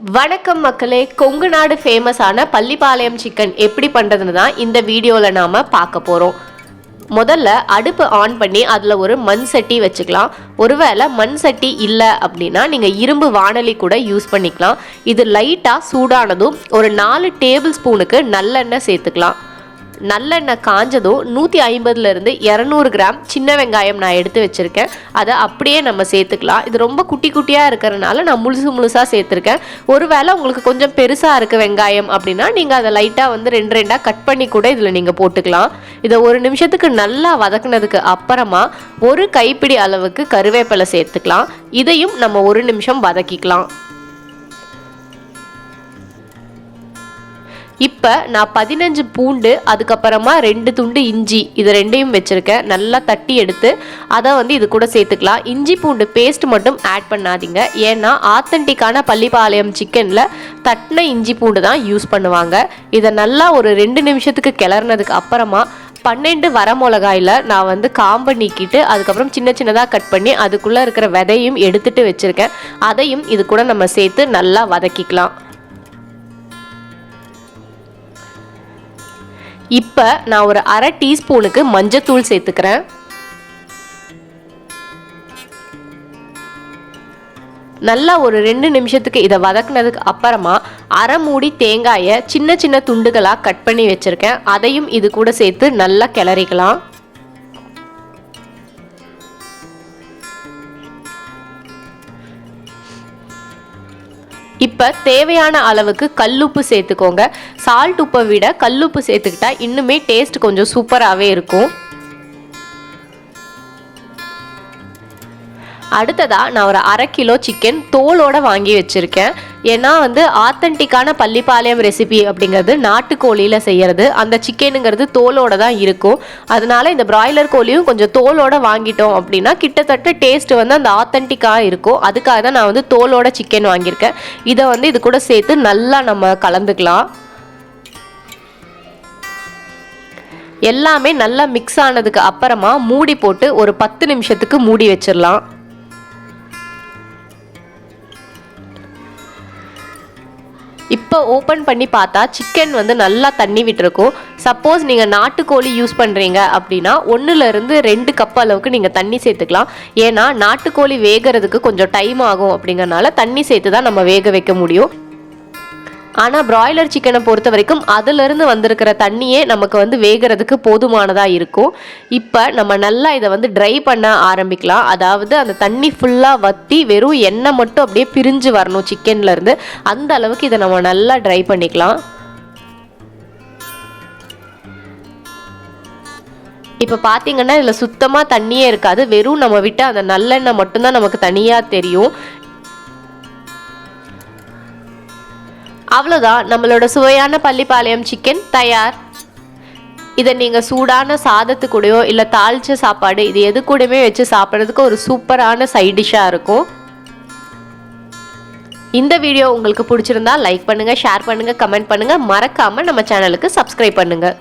வணக்கம் மக்களே கொங்கு நாடு ஃபேமஸான பள்ளிப்பாளையம் சிக்கன் எப்படி பண்ணுறதுன்னு தான் இந்த வீடியோவில் நாம் பார்க்க போகிறோம் முதல்ல அடுப்பு ஆன் பண்ணி அதில் ஒரு மண் சட்டி வச்சுக்கலாம். ஒருவேளை மண் சட்டி இல்லை அப்படின்னா நீங்கள் இரும்பு வானலி கூட யூஸ் பண்ணிக்கலாம். இது லைட்டாக சூடானதும் ஒரு நாலு டேபிள் ஸ்பூனுக்கு நல்லெண்ணெய் சேர்த்துக்கலாம். நல்லெண்ணெய் காஞ்சதும் நூற்றி ஐம்பதுலேருந்து இரநூறு கிராம் சின்ன வெங்காயம் நான் எடுத்து வச்சுருக்கேன். அதை அப்படியே நம்ம சேர்த்துக்கலாம். இது ரொம்ப குட்டி குட்டியாக இருக்கிறனால நான் முழுசு முழுசாக சேர்த்துருக்கேன். ஒருவேளை உங்களுக்கு கொஞ்சம் பெருசாக இருக்குது வெங்காயம் அப்படின்னா நீங்கள் அதை லைட்டாக வந்து ரெண்டு ரெண்டாக கட் பண்ணி கூட இதில் நீங்கள் போட்டுக்கலாம். இதை ஒரு நிமிஷத்துக்கு நல்லா வதக்குனதுக்கு அப்புறமா ஒரு கைப்பிடி அளவுக்கு கருவேப்பிலை சேர்த்துக்கலாம். இதையும் நம்ம ஒரு நிமிஷம் வதக்கிக்கலாம். இப்போ நான் பதினஞ்சு பூண்டு அதுக்கப்புறமா ரெண்டு துண்டு இஞ்சி இது ரெண்டையும் வச்சுருக்கேன். நல்லா தட்டி எடுத்து அதை வந்து இது கூட சேர்த்துக்கலாம். இஞ்சி பூண்டு பேஸ்ட் மட்டும் ஆட் பண்ணாதீங்க. ஏன்னா ஆத்தன்டிக்கான பள்ளிப்பாளையம் சிக்கனில் தட்டின இஞ்சி பூண்டு தான் யூஸ் பண்ணுவாங்க. இதை நல்லா ஒரு ரெண்டு நிமிஷத்துக்கு கிளறினதுக்கு அப்புறமா பன்னெண்டு வரமிளகாயில் நான் வந்து காம்பை நீக்கிட்டு அதுக்கப்புறம் சின்ன சின்னதாக கட் பண்ணி அதுக்குள்ளே இருக்கிற விதையும் எடுத்துட்டு வச்சுருக்கேன். அதையும் இது கூட நம்ம சேர்த்து நல்லா வதக்கிக்கலாம். இப்போ நான் ஒரு அரை டீஸ்பூனுக்கு மஞ்சத்தூள் சேர்த்துக்கிறேன். நல்லா ஒரு ரெண்டு நிமிஷத்துக்கு இதை வதக்குனதுக்கு அப்புறமா அரை மூடி தேங்காயை சின்ன சின்ன துண்டுகளாக கட் பண்ணி வச்சுருக்கேன். அதையும் இது கூட சேர்த்து நல்லா கிளறிக்கலாம். இப்போ தேவையான அளவுக்கு கல்லுப்பு சேர்த்துக்கோங்க. சால்ட் உப்பை விட கல்லுப்பு சேர்த்துக்கிட்டா இன்னுமே டேஸ்ட் கொஞ்சம் சூப்பராகவே இருக்கும். அடுத்ததாக நான் ஒரு அரை கிலோ சிக்கன் தோலோடு வாங்கி வச்சுருக்கேன். ஏன்னா வந்து ஆத்தன்டிக்கான பள்ளிப்பாளையம் ரெசிபி அப்படிங்கிறது நாட்டுக்கோழியில் செய்கிறது அந்த சிக்கனுங்கிறது தோலோட தான் இருக்கும். அதனால இந்த பிராய்லர் கோழியும் கொஞ்சம் தோலோட வாங்கிட்டோம் அப்படின்னா கிட்டத்தட்ட டேஸ்ட் வந்து அந்த ஆத்தன்டிக்காக இருக்கும். அதுக்காக தான் நான் வந்து தோலோட சிக்கன் வாங்கியிருக்கேன். இதை வந்து இது கூட சேர்த்து நல்லா நம்ம கலந்துக்கலாம். எல்லாமே நல்லா மிக்ஸ் ஆனதுக்கு அப்புறமா மூடி போட்டு ஒரு பத்து நிமிஷத்துக்கு மூடி வச்சிடலாம். இப்போ ஓப்பன் பண்ணி பார்த்தா சிக்கன் வந்து நல்லா தண்ணி விட்டுருக்கும். சப்போஸ் நீங்கள் நாட்டுக்கோழி யூஸ் பண்ணுறீங்க அப்படின்னா ஒன்றுலேருந்து ரெண்டு கப் அளவுக்கு நீங்கள் தண்ணி சேர்த்துக்கலாம். ஏன்னா நாட்டுக்கோழி வேகிறதுக்கு கொஞ்சம் டைம் ஆகும் அப்படிங்கறனால தண்ணி சேர்த்து தான் நம்ம வேக வைக்க முடியும். ஆனால் பிராய்லர் சிக்கனை பொறுத்த வரைக்கும் அதிலிருந்து வந்திருக்கிற தண்ணியே நமக்கு வந்து வேகிறதுக்கு போதுமானதாக இருக்கும். இப்போ நம்ம நல்லா இதை வந்து ட்ரை பண்ண ஆரம்பிக்கலாம். அதாவது அந்த தண்ணி ஃபுல்லாக வற்றி வெறும் எண்ணெய் மட்டும் அப்படியே பிரிஞ்சு வரணும் சிக்கன்லேருந்து அந்த அளவுக்கு இதை நம்ம நல்லா ட்ரை பண்ணிக்கலாம். இப்போ பார்த்தீங்கன்னா இதில் சுத்தமாக தண்ணியே இருக்காது. வெறும் நம்ம விட்டு அந்த நல்லெண்ணெய் மட்டும்தான் நமக்கு தனியாக தெரியும். அவ்வளோதான் நம்மளோட சுவையான பள்ளிப்பாளையம் சிக்கன் தயார். இதை நீங்கள் சூடான சாதத்து கூடயோ இல்லை தாளிச்ச சாப்பாடு இது எது கூடயுமே வச்சு சாப்பிட்றதுக்கு ஒரு சூப்பரான சைட் டிஷ்ஷாக இருக்கும். இந்த வீடியோ உங்களுக்கு பிடிச்சிருந்தா லைக் பண்ணுங்கள் ஷேர் பண்ணுங்கள் கமெண்ட் பண்ணுங்கள் மறக்காமல் நம்ம சேனலுக்கு சப்ஸ்கிரைப் பண்ணுங்கள்